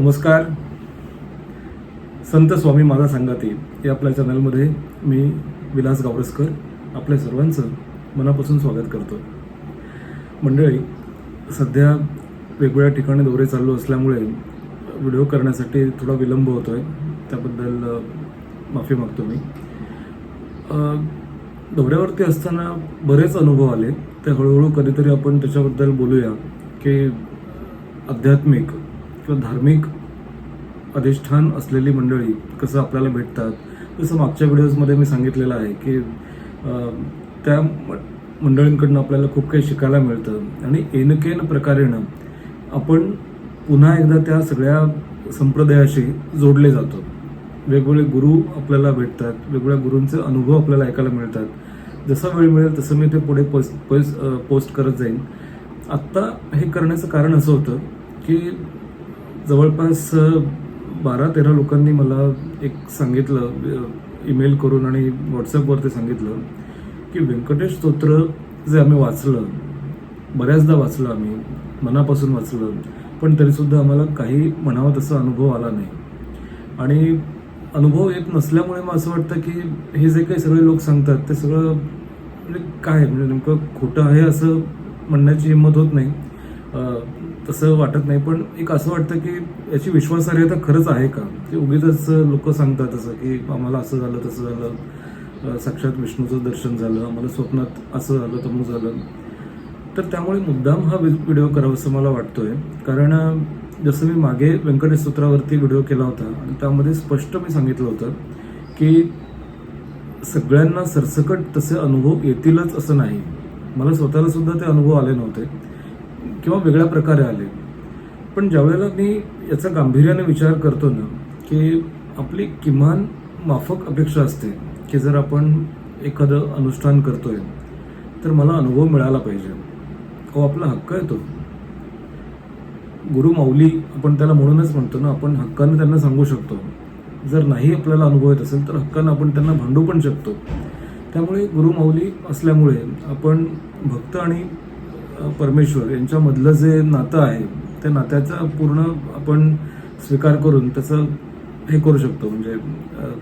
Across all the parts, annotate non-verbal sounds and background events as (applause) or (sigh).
नमस्कार. संत स्वामी माझा सांगाते या आपल्या चॅनलमध्ये मी विलास गावरसकर आपल्या सर्वांचं मनापासून स्वागत करतो. मंडळी सध्या वेगवेगळ्या ठिकाणी दौरे चालू असल्यामुळे व्हिडिओ करण्यासाठी थोडा विलंब होतो आहे त्याबद्दल माफी मागतो मी. दौऱ्यावरती असताना बरेच अनुभव आले. ते हळूहळू कधीतरी आपण त्याच्याबद्दल बोलूया की आध्यात्मिक किंवा धार्मिक अधिष्ठान असलेली मंडळी कसं आपल्याला भेटतात जसं मागच्या व्हिडिओजमध्ये मी सांगितलेलं आहे की त्या म- मंडळींकडनं आपल्याला खूप काही शिकायला मिळतं. आणि एनकेन प्रकारेनं आपण पुन्हा एकदा त्या सगळ्या संप्रदायाशी जोडले जातो. वेगवेगळे गुरु आपल्याला भेटतात वेगवेगळ्या गुरूंचे अनुभव आपल्याला ऐकायला मिळतात. जसा वेळ मिळेल तसं मी ते पुढे पोस्ट पोस्ट करत जाईन. आत्ता हे करण्याचं कारण असं होतं की जवळपास बारा तेरा लोकांनी मला एक सांगितलं ईमेल करून आणि व्हॉट्सअपवरती सांगितलं की व्यंकटेश स्तोत्र जे आम्ही वाचलं बऱ्याचदा वाचलं आम्ही मनापासून वाचलं पण तरीसुद्धा आम्हाला काही म्हणावं तसा अनुभव आला नाही. आणि अनुभव येत नसल्यामुळे मग असं वाटतं की हे जे काही सगळे लोक सांगतात ते सगळं म्हणजे काय म्हणजे नेमकं खोटं आहे असं म्हणण्याची हिंमत होत नाही. तसं वाटत नाही पण एक असं वाटतं की याची विश्वासार्हता खरंच आहे का? ते उगीच लोक सांगतात असं की आम्हाला असं झालं तसं झालं साक्षात विष्णूचं दर्शन झालं आम्हाला स्वप्नात असं झालं तमू झालं. तर त्यामुळे मुद्दाम हा व्हिडिओ करावा असं मला वाटतोय. कारण जसं मी मागे व्यंकटेश सूत्रावरती व्हिडिओ केला होता आणि त्यामध्ये स्पष्ट मी सांगितलं होतं की सगळ्यांना सरसकट तसे अनुभव येतीलच असं नाही. मला स्वतःला सुद्धा ते अनुभव आले नव्हते. किंवा वेगळ्या प्रकारे आले. पण ज्यावेळेला मी याचा गांभीर्याने विचार करतो ना की आपली किमान माफक अपेक्षा असते की जर आपण एखादं अनुष्ठान करतोय तर मला अनुभव मिळाला पाहिजे. हो आपला हक्क आहे तो. गुरु माऊली आपण त्याला म्हणूनच म्हणतो ना आपण हक्काने त्यांना सांगू शकतो. जर नाही आपल्याला अनुभव येत असेल तर हक्कानं आपण त्यांना भांडू पण शकतो. त्यामुळे गुरु माऊली असल्यामुळे आपण भक्त आणि परमेश्वर यांच्यामधलं जे नातं आहे त्या नात्याचा पूर्ण आपण स्वीकार करून त्याचं हे करू शकतो. म्हणजे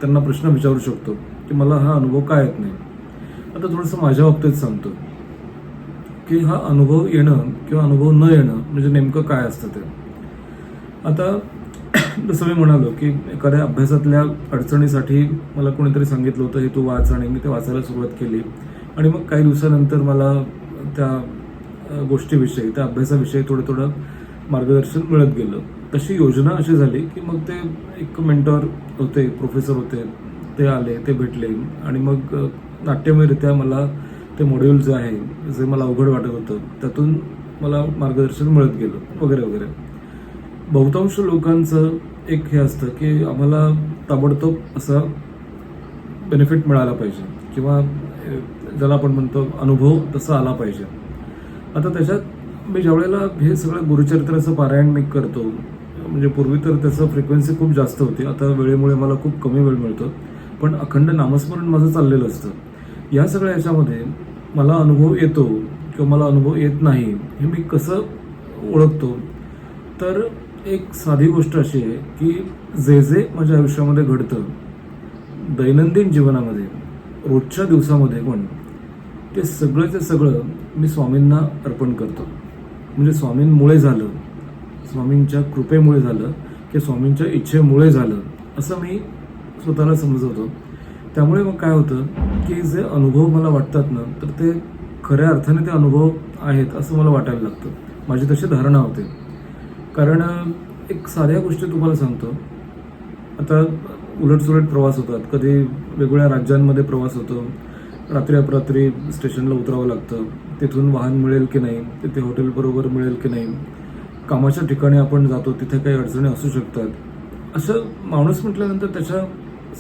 त्यांना प्रश्न विचारू शकतो की मला हा अनुभव काय येत नाही? आता थोडंसं माझ्या बाबतीत सांगतो की हा अनुभव येणं किंवा अनुभव न येणं म्हणजे नेमकं काय असतं ते. आता जसं मी म्हणालो की एखाद्या अभ्यासातल्या अडचणीसाठी मला कोणीतरी सांगितलं होतं हे तू वाच आणि मी ते वाचायला सुरुवात केली. आणि मग काही दिवसानंतर मला त्या गोष्टीविषयी त्या अभ्यासाविषयी थोडं थोडं मार्गदर्शन मिळत गेलं. तशी योजना अशी झाली की मग ते एक मेंटॉर होते प्रोफेसर होते ते आले ते भेटले आणि मग नाट्यमयरित्या मला ते मॉड्यूल जे आहे जे मला अवघड वाटत होतं त्यातून मला मार्गदर्शन मिळत गेलं वगैरे वगैरे. बहुतांश लोकांचं एक हे असतं की आम्हाला ताबडतोब असा बेनिफिट मिळाला पाहिजे. किंवा ज्याला आपण म्हणतो अनुभव तसा आला पाहिजे. आता त्याच्यात मी ज्यावेळेला हे सगळं गुरुचरित्राचं पारायण मी करतो म्हणजे पूर्वी तर त्याचं फ्रिक्वेन्सी खूप जास्त होती आता वेळेमुळे मला खूप कमी वेळ मिळतो पण अखंड नामस्मरण माझं चाललेलं असतं. या सगळ्या याच्यामध्ये मला अनुभव येतो किंवा मला अनुभव येत नाही हे मी कसं ओळखतो? तर एक साधी गोष्ट अशी आहे की जे जे माझ्या आयुष्यामध्ये घडतं दैनंदिन जीवनामध्ये रोजच्या दिवसामध्ये पण ते सगळंचं सगळं मी स्वामींना अर्पण करतो. म्हणजे स्वामींमुळे झालं स्वामींच्या कृपेमुळे झालं की स्वामींच्या इच्छेमुळे झालं असं मी स्वतःला समजवतो. त्यामुळे मग काय होतं की जे अनुभव मला वाटतात ना तर ते खऱ्या अर्थाने ते अनुभव आहेत असं मला वाटायला लागतं. माझी तशी धारणा होते. कारण एक साध्या गोष्टी तुम्हाला सांगतो. आता उलटसुलट प्रवास होतात. कधी वेगवेगळ्या राज्यांमध्ये प्रवास होतो. रात्री अपरात्री स्टेशनला उतरावं लागतं. तिथून वाहन मिळेल की नाही? तिथे हॉटेल बरोबर मिळेल की नाही? कामाच्या ठिकाणी आपण जातो तिथे काही अडचणी असू शकतात. असं माणूस म्हटल्यानंतर त्याच्या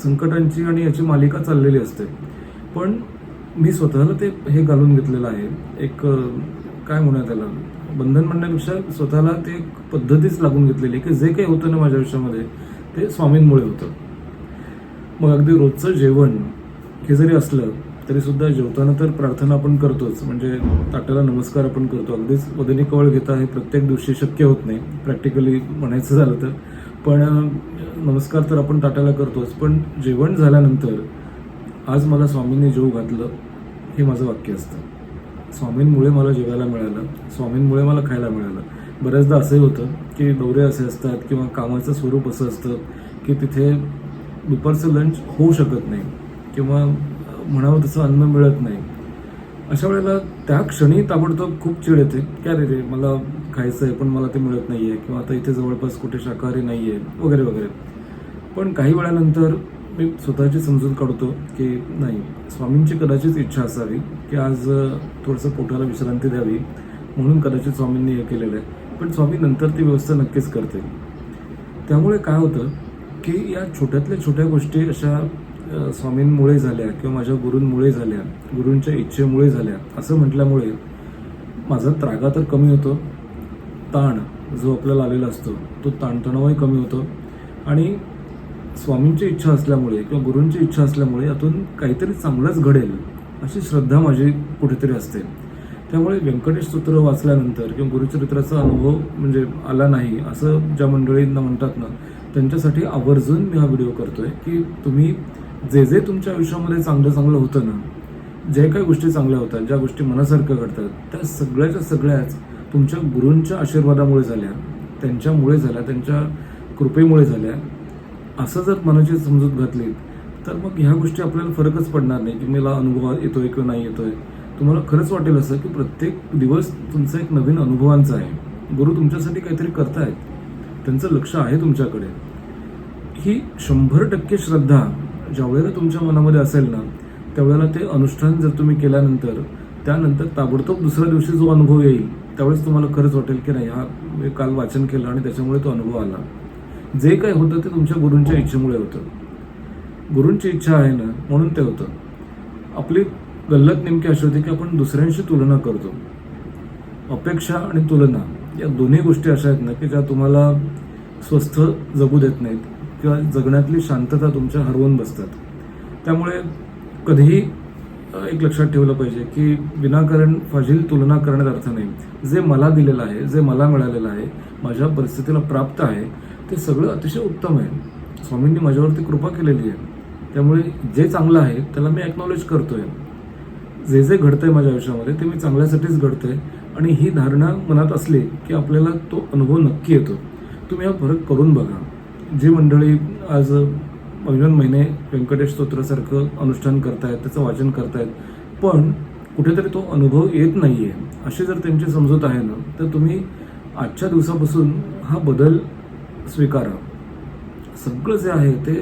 संकटांची आणि याची मालिका चाललेली असते. पण मी स्वतःला ते हे घालून घेतलेलं आहे. एक काय म्हणूया त्याला? बंधन म्हणण्यापेक्षा स्वतःला ते एक पद्धतीच लागून घेतलेली आहे की जे काही होतं ना माझ्या आयुष्यामध्ये ते स्वामींमुळे होतं. मग अगदी रोजचं जेवण हे जरी असलं तरी सुद्धा जेवताना तर प्रार्थना आपण करतोच. म्हणजे ताटाला नमस्कार आपण करतो. अगदीच वदनी कवळ घेता हे प्रत्येक दिवशी शक्य होत नाही. प्रॅक्टिकली म्हणायचं झालं तर. पण नमस्कार तर आपण ताटाला करतोच. पण जेवण झाल्यानंतर आज मला स्वामींनी जेव घातलं हे माझं वाक्य असतं. स्वामींमुळे मला जेवायला मिळालं. स्वामींमुळे मला खायला मिळालं. बऱ्याचदा असंही होतं की दौरे असे असतात किंवा कामाचं स्वरूप असं असतं की तिथे दुपारचं लंच होऊ शकत नाही. किंवा म्हणावं तसं अन्न मिळत नाही. अशा वेळेला त्या क्षणी ताबडतोब खूप चिड येते. काय रे रे मला खायचं आहे पण मला ते मिळत नाही आहे किंवा आता इथे जवळपास कुठे शाकाहारी नाही आहे वगैरे वगैरे. पण काही वेळानंतर मी स्वतःची समजून काढतो की नाही स्वामींची कदाचित इच्छा असावी की आज थोडंसं पोटाला विश्रांती द्यावी म्हणून कदाचित स्वामींनी हे केलेलं आहे. पण स्वामी नंतर ती व्यवस्था नक्कीच करते त्यामुळे काय होतं की या छोट्यातल्या छोट्या गोष्टी अशा स्वामींमुळे झाल्या किंवा माझ्या गुरूंमुळे झाल्या गुरूंच्या इच्छेमुळे झाल्या असं म्हटल्यामुळे माझा त्रागा तर कमी होतो. ताण जो आपल्याला आलेला असतो तो ताणतणावही कमी होतो. आणि स्वामींची इच्छा असल्यामुळे किंवा गुरूंची इच्छा असल्यामुळे यातून काहीतरी चांगलंच घडेल अशी श्रद्धा माझी कुठेतरी असते. त्यामुळे व्यंकटेश सूत्र वाचल्यानंतर किंवा गुरुचरित्राचा अनुभव म्हणजे आला नाही असं ज्या मंडळींना म्हणतात ना त्यांच्यासाठी आवर्जून मी हा व्हिडिओ करतोय की तुम्ही जे जे तुमच्या आयुष्यामध्ये चांगलं चांगलं होतं ना जे काही गोष्टी चांगल्या होतात ज्या गोष्टी मनासारख्या घडतात त्या सगळ्याच्या सगळ्याच तुमच्या गुरूंच्या आशीर्वादामुळे झाल्या त्यांच्यामुळे झाल्या त्यांच्या कृपेमुळे झाल्या. असं जर मनाची समजूत घातली तर मग ह्या गोष्टी आपल्याला फरकच पडणार नाही की मला अनुभव येतोय किंवा नाही येतोय. तुम्हाला खरंच वाटेल असं की प्रत्येक दिवस तुमचा एक नवीन अनुभवांचा आहे. गुरु तुमच्यासाठी काहीतरी करतायत. त्यांचं लक्ष आहे तुमच्याकडे. ही शंभर टक्के श्रद्धा ज्यावेळेला तुमच्या मनामध्ये असेल ना त्यावेळेला ते अनुष्ठान जर तुम्ही केल्यानंतर त्यानंतर ताबडतोब दुसऱ्या दिवशी जो अनुभव येईल त्यावेळेस तुम्हाला खरंच वाटेल की नाही हा मी काल वाचन केलं आणि त्याच्यामुळे तो अनुभव आला. जे काही होतं ते तुमच्या गुरूंच्या इच्छेमुळे होतं. गुरूंची इच्छा आहे ना म्हणून ते होतं. आपली गल्लत नेमकी अशी होती की आपण दुसऱ्यांशी तुलना करतो. अपेक्षा आणि तुलना या दोन्ही गोष्टी अशा आहेत ना की ज्या तुम्हाला स्वस्थ जगू देत नाहीत. किंवा जगण्यातली शांतता तुमच्या हरवून बसतात. त्यामुळे कधीही एक लक्षात ठेवलं पाहिजे की विनाकारण फाजील तुलना करण्यात अर्थ नाही. जे मला दिलेलं आहे जे मला मिळालेलं आहे माझ्या परिस्थितीला प्राप्त आहे ते सगळं अतिशय उत्तम आहे. स्वामींनी माझ्यावरती कृपा केलेली आहे. त्यामुळे जे चांगलं आहे त्याला मी एक्नॉलेज करतोय. जे जे घडतं आहे माझ्या आयुष्यामध्ये ते मी चांगल्यासाठीच घडतंय. आणि ही धारणा मनात असली की आपल्याला तो अनुभव नक्की येतो. तुम्ही हा फरक करून बघा. जी मंडळी आज अभिमान महिने व्यंकटेश स्तोत्रासारखं अनुष्ठान करतायत त्याचं वाचन करतायत पण कुठेतरी तो अनुभव येत नाही आहे अशी जर त्यांची समजूत आहे ना तर तुम्ही आजच्या दिवसापासून हा बदल स्वीकारा. सगळं जे आहे ते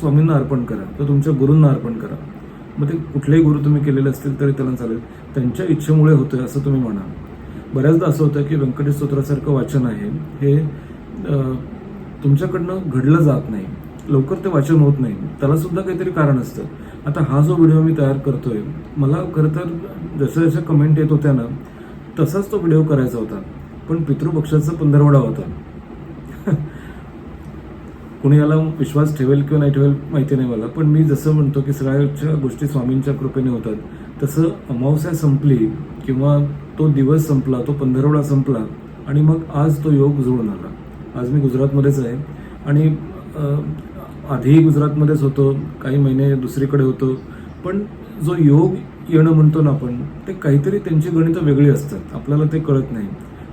स्वामींना अर्पण करा तर तुमच्या गुरूंना अर्पण करा. मग ते कुठलेही गुरु तुम्ही केलेले असतील तरी त्यांना चालेल. त्यांच्या इच्छेमुळे होतं असं तुम्ही म्हणा. बऱ्याचदा असं होतं की व्यंकटेश स्तोत्रासारखं वाचन आहे. हे तुमच्याकडनं घडलं जात नाही. लवकर ते वाचन होत नाही. त्याला सुद्धा काहीतरी कारण असतं. आता हा जो व्हिडिओ मी तयार करतोय मला खरं तर जशा जशा कमेंट येत होत्या ना तसाच तो व्हिडिओ करायचा होता. पण पितृपक्षाचा पंधरवडा होता. (laughs) कुणी याला विश्वास ठेवेल किंवा नाही ठेवेल माहिती नाही मला. पण मी जसं म्हणतो की सगळ्याच्या गोष्टी स्वामींच्या कृपेने होतात. तसं अमावस्या संपली किंवा तो दिवस संपला तो पंधरवडा संपला आणि मग आज तो योग जुळून आला. आज मी गुजरातमध्येच आहे. आणि आधीही गुजरातमध्येच होतो. काही महिने दुसरीकडे होतो. पण जो योग येणं म्हणतो ना आपण ते काहीतरी त्यांची गणितं वेगळी असतात. आपल्याला ते कळत नाही.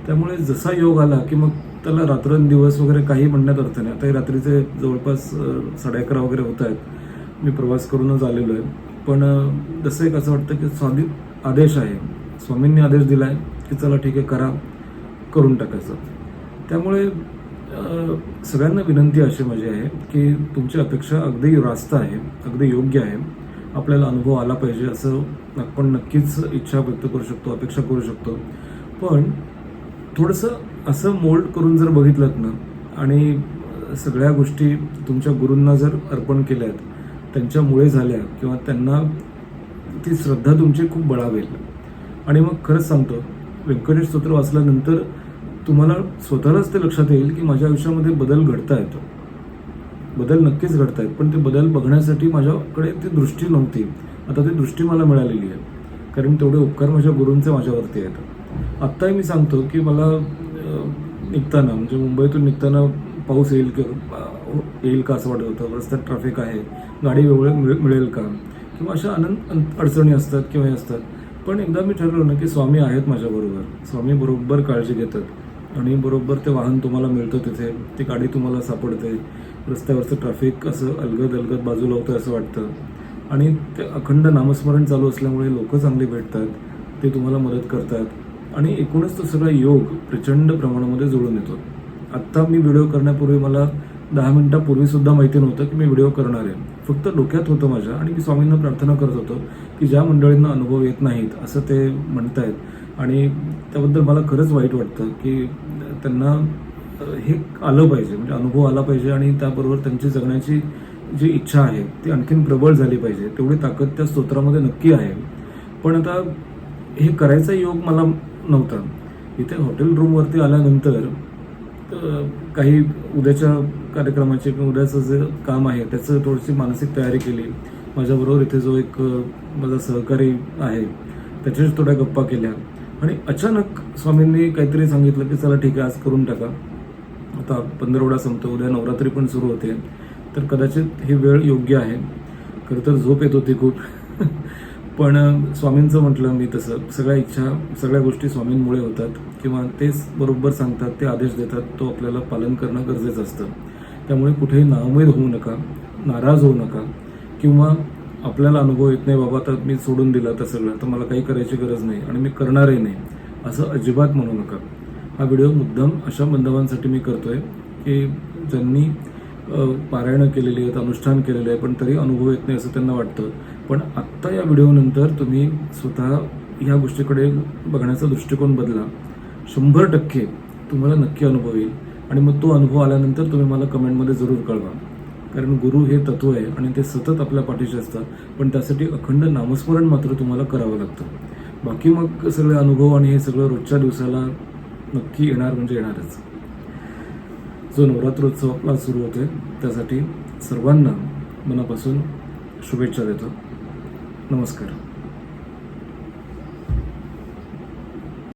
त्यामुळे जसा योग आला की मग त्याला रात्रंदिवस वगैरे काही म्हणण्यात अर्थ नाही. आता हे रात्रीचे जवळपास साडे अकरा वगैरे होत आहेत. मी प्रवास करूनच आलेलो आहे. पण जसं एक असं वाटतं की स्वाधी आदेश आहे. स्वामींनी आदेश दिला आहे की चला ठीक आहे करा. करून टाकायचं. त्यामुळे सगळ्यांना विनंती अशी माझी आहे की तुमची अपेक्षा अगदी रास्त आहे अगदी योग्य आहे. आपल्याला अनुभव आला पाहिजे असं आपण नक्कीच इच्छा व्यक्त करू शकतो अपेक्षा करू शकतो. पण थोडंसं असं मोल्ड करून जर बघितलं ना आणि सगळ्या गोष्टी तुमच्या गुरूंना जर अर्पण केल्यात त्यांच्यामुळे झाल्या किंवा त्यांना ती श्रद्धा तुमची खूप बळावेल. आणि मग खरंच सांगतो व्यंकटेश स्तोत्र वाचल्यानंतर तुम्हाला स्वतःलाच ते लक्षात येईल की माझ्या आयुष्यामध्ये बदल घडता येतो. बदल नक्कीच घडतायत पण ते बदल बघण्यासाठी माझ्याकडे ती दृष्टी नव्हती. आता ती दृष्टी मला मिळालेली आहे. कारण तेवढे उपकार माझ्या गुरूंचे माझ्यावरती आहेत. आत्ताही मी सांगतो की मला निघताना म्हणजे मुंबईतून निघताना पाऊस येईल की येईल का असं वाटत होतं? रस्त्यात ट्रॅफिक आहे. गाडी वेळ मिळेल का? किंवा अशा अनंत अडचणी असतात किंवा हे असतात. पण एकदा मी ठरवलं ना की स्वामी आहेत माझ्याबरोबर. स्वामी बरोबर काळजी घेतात. आणि बरोबर ते वाहन तुम्हाला मिळतं तिथे. ती गाडी तुम्हाला सापडते. रस्त्यावरचं ट्रॅफिक असं अलगद अलगद बाजूला होतं असं वाटतं. आणि ते अखंड नामस्मरण चालू असल्यामुळे लोक चांगली भेटतात. ते तुम्हाला मदत करतात. आणि एकूणच तो सगळा योग प्रचंड प्रमाणामध्ये जुळून येतो. आत्ता मी व्हिडिओ करण्यापूर्वी मला दहा मिनटापूर्वीसुद्धा माहिती नव्हतं की मी व्हिडिओ करणार आहे. फक्त डोक्यात होतं माझ्या आणि मी स्वामींना प्रार्थना करत होतो की ज्या मंडळींना अनुभव येत नाहीत असं ते म्हणतायत. आणि त्याबद्दल मला खरंच वाईट वाटतं की त्यांना हे आलं पाहिजे म्हणजे अनुभव आला पाहिजे आणि त्याबरोबर त्यांची जगण्याची जी इच्छा आहे ती आणखीन प्रबळ झाली पाहिजे. तेवढी ताकद त्या स्तोत्रामध्ये नक्की आहे. पण आता हे करायचा योग मला नव्हता. इथे हॉटेल रूमवरती आल्यानंतर काही उद्याच्या कार्यक्रमाचे किंवा उद्याचं जे काम आहे त्याचं थोडीशी मानसिक तयारी केली. माझ्याबरोबर इथे जो एक माझा सहकारी आहे त्याच्याशी थोड्या गप्पा केल्या. आणि अचानक स्वामींनी काहीतरी सांगितलं की चला ठीक आहे आज करून टाका. आता पंधरवडा संपतो उद्या नवरात्री पण सुरू होते. तर कदाचित ही वेळ योग्य आहे. खरं तर झोप येत होती खूप. (laughs) पण स्वामींचं म्हटलं मी तसं. सगळ्या इच्छा सगळ्या गोष्टी स्वामींमुळे होतात. किंवा तेच बरोबर सांगतात ते आदेश देतात तो आपल्याला पालन करणं गरजेचं असतं. त्यामुळे कुठेही नाउमेद होऊ नका नाराज होऊ नका. किंवा आपल्याला अनुभव येत नाही बाबा तर मी सोडून दिलं तर सगळं तर मला काही करायची गरज नाही आणि मी करणारही नाही असं अजिबात म्हणू नका. हा व्हिडिओ मुद्दाम अशा बांधवांसाठी मी करतोय की ज्यांनी पारायणं केलेली आहेत अनुष्ठान केलेले आहे पण तरी अनुभव येत नाही असं त्यांना वाटतं. पण आत्ता या व्हिडिओनंतर तुम्ही स्वतः ह्या गोष्टीकडे बघण्याचा दृष्टिकोन बदला. शंभर टक्के तुम्हाला नक्की अनुभव येईल आणि मग तो अनुभव आल्यानंतर तुम्ही मला कमेंटमध्ये जरूर कळवा. कारण गुरु हे तत्व आहे आणि ते सतत आपल्या पाठीशी असतात. पण त्यासाठी अखंड नामस्मरण मात्र तुम्हाला करावं लागतं. बाकी मग सगळे अनुभव आणि हे सगळं रोजच्या दिवसाला नक्की येणार म्हणजे येणारच. जो नवरात्रोत्सव आपला सुरू होते त्यासाठी सर्वांना मनापासून शुभेच्छा देतो. नमस्कार.